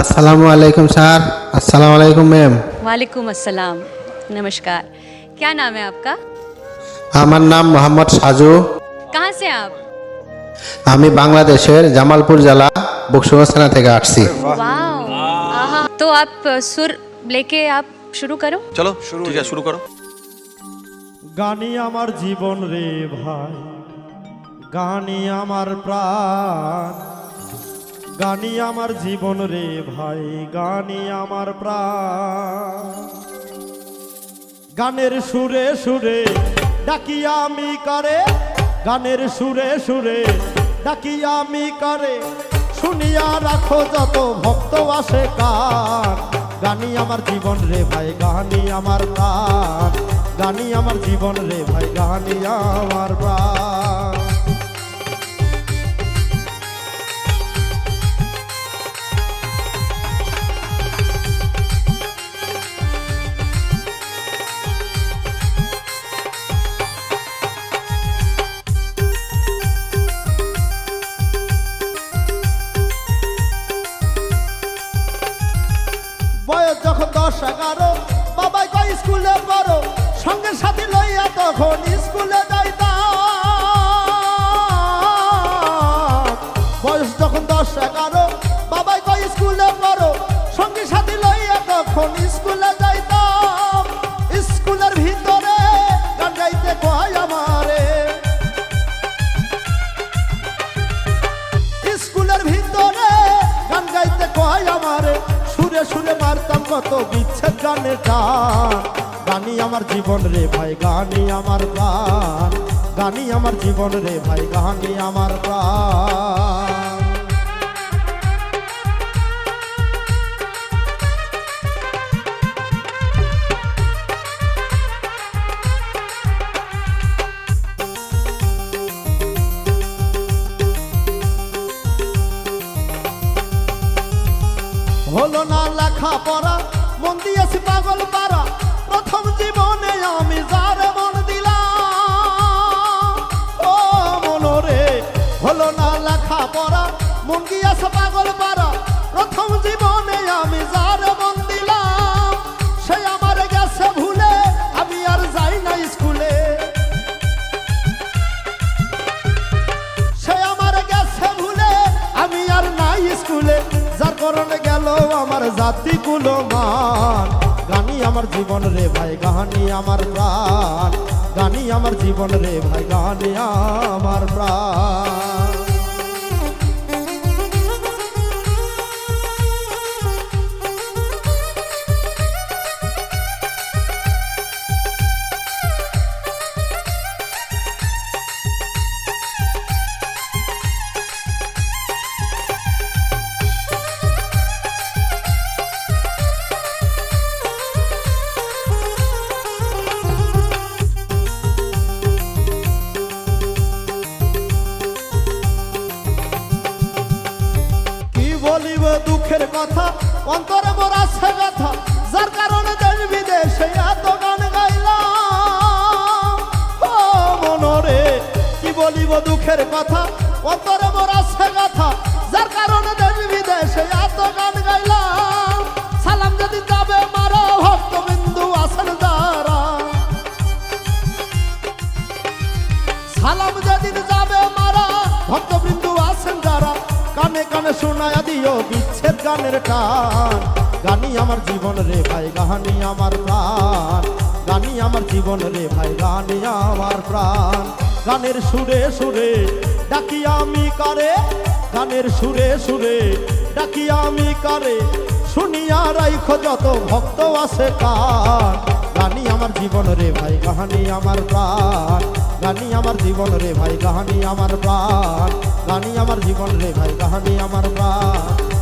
আসসালামু আলাইকুম স্যার আসসালামু আলাইকুম ম্যাম वालेकुम अस्सलाम नमस्कार क्या नाम है आपका আমার নাম মোহাম্মদ সাজু कहाँ से हैं आप আমি বাংলাদেশের জামালপুর জেলা বকশুগঞ্জ থানা থেকে আসছি वाओ आहा तो आप अ, सुर लेके आप शुरू करो চলো ঠিক আছে শুরু করো গানি আমার জীবন রে ভাই গানি আমার প্রাণ গানি আমার জীবন রে ভাই, গানি আমার প্রাণ। গানের সুরে সুরে ডাকি আমি করে, গানের সুরে সুরে ডাকি আমি করে। শুনিয়া রাখো যত ভক্ত আসে কান গানি আমার জীবন রে ভাই, গানি আমার প্রাণ। গানি আমার জীবন রে ভাই, গানি আমার প্রাণ। যখন দশ এগারো, বাবাই কয়, স্কুলে পড়ো। সঙ্গে সাথে লইয়া তখন স্কুলে যাইতাম। বয়স যখন দশ এগারো, বাবাই কয়, স্কুলে পড়ো। সঙ্গে সাথে লইয়া তখন স্কুলে যাইতাম। স্কুলের ভিতরে গান গাইতে কয় আমারে। স্কুলের ভিতরে গান গাইতে কয় আমারে। সুরে সুরে মারতাম কত বিচ্ছেদ গানের টান গানি আমার জীবন রে ভাই, গানি আমার প্রাণ। গানি আমার জীবন রে ভাই, গানি আমার প্রাণ। হলো না লেখা পড়া, মন দিয়েছি পাগল পারা প্রথম জীবনে আমি যার মন দিলাম। ও মনরে হলো না লেখা পড়া, মন দিয়েছে পাগল পারা প্রথম জীবনে আমি যার মন দিলাম। সে আমার গেছে ভুলে, আমি আর যাই না স্কুলে। সে আমার গেছে ভুলে, আমি আর নাই স্কুলে। কারণে গেল আমার জাতি কুলো মান গানি আমার জীবন রে ভাই, গানি আমার প্রাণ। গানি আমার জীবন রে ভাই, গানি আমার প্রাণ। বলিব দুঃখের কথা, অন্তরে মোর আছে ব্যথা, যার কারণে দেশ বিদেশে এত গান গাইলাম। মনরে, কি বলিব দুঃখের কথা, অন্তরে মোর আছে ব্যথা, যার কারণে দেশ বিদেশে এত গান গাইলাম। শোনায়া দিও বিচ্ছেদ গানের টান। গানি আমার জীবন রে ভাই গাহানি আমার প্রাণ। গানি আমার জীবন রে ভাই, গানি আমার প্রাণ। গানের সুরে সুরে ডাকি আমি কারে? গানের সুরে সুরে ডাকি আমি কারে? শুনিয়া রাইখো যত ভক্ত আছে কান গানি আমার জীবন রে ভাই কাহানি আমার প্রাণ। গানি আমার জীবন রে ভাই কাহানি আমার প্রাণ। গানি আমার জীবন রে ভাই কাহানি আমার প্রাণ।